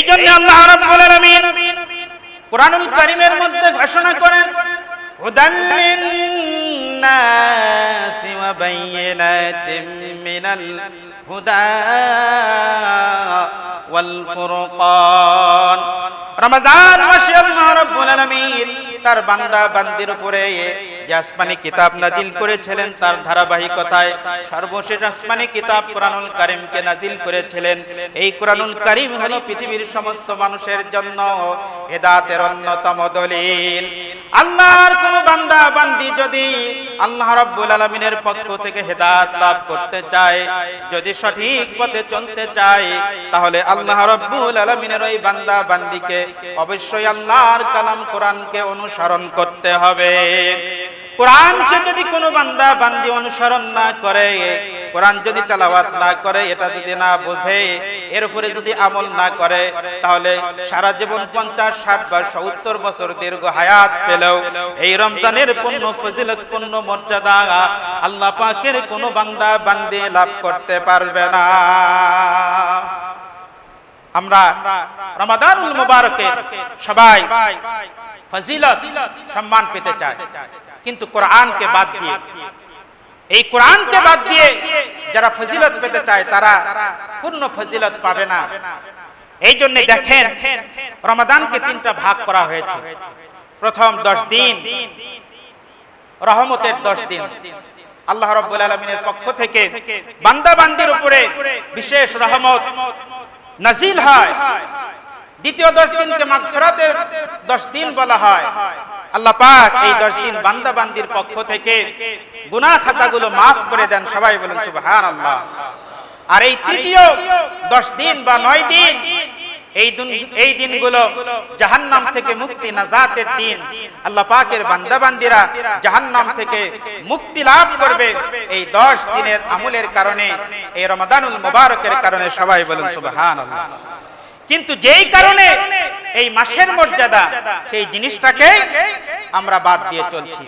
এই জন্য আল্লাহ রাব্বুল আলামিন কোরআনুল কারীমের মধ্যে ঘোষণা করেন তার বান্দা বান্দির উপরে আসমানি কিতাব নাজিল করেছিলেন, তার ধারাবাহিকতায় সর্বশেষ আসমানি কিতাব কোরআনুল কারিমকে নাজিল করেছিলেন। এই কোরআনুল কারিম হলো পৃথিবীর সমস্ত মানুষের জন্য হেদাতের অন্যতম দলিল। আল্লাহর কোন বান্দা বান্দি যদি আল্লাহ রাব্বুল আলামিনের পক্ষ থেকে হেদায়েত লাভ করতে চায়, যদি সঠিক পথে চলতে চায়, তাহলে আল্লাহ রাব্বুল আলামিনের ওই বান্দা বান্দিকে অবশ্যই আল্লাহর কালাম কোরআনকে অনুসরণ করতে হবে। কোরআনকে যদি কোনো বান্দা বান্দি অনুসরণ না করে, কোরআন যদি তেলাওয়াত না করে, এটা যদি না বোঝে, এর উপরে যদি আমল না করে, তাহলে সারা জীবন পঞ্চাশ, ষাট বা সত্তর বছর দীর্ঘ হায়াত পেলেও এই রমজানের পূর্ণ ফজিলত পূর্ণ মর্যাদা আল্লাহ পাকের কোনো বান্দা বান্দি লাভ করতে পারবে না। আমরা রমাদানুল মুবারকে সবাই ফজিলত, সম্মান পেতে চাই। কিন্তু কোরআনকে বাদ দিয়ে। এই কোরআনকে বাদ দিয়ে যারা ফজিলত পেতে চায়, তারা পূর্ণ ফজিলত পাবে না। এই জন্য দেখেন, রমাদানকে তিনটা ভাগ করা হয়েছে। প্রথম দশ দিন, রহমতের দশ দিন। আল্লাহ রব্বুল আলমিনের পক্ষ থেকে বান্দা বান্দির উপরে বিশেষ রহমত নাজিল হয়। দ্বিতীয় দশ দিনকে মাগফিরাতের দশ দিন বলা হয়। আল্লাহ পাক এই দশ দিন বান্দা বান্দির পক্ষ থেকে গুনাহ খাতাগুলো মাফ করে দেন সবাই বলেন সুবহানাল্লাহ। আর এই তৃতীয় দশ দিন বা নয় দিন এই দিন- এই দিনগুলো জাহান্নাম থেকে মুক্তি নাজাতের দিন। আল্লাহ পাকের বান্দা বান্দিরা জাহান্নাম থেকে মুক্তি লাভ করবে এই দশ দিনের আমলের কারণে। এই রমাদানুল মুবারকের কারণে সবাই বলেন সুবহানাল্লাহ। কিন্তু যেই কারণে এই মাসের মর্যাদা সেই জিনিসটাকে আমরা বাদ দিয়ে চলছি।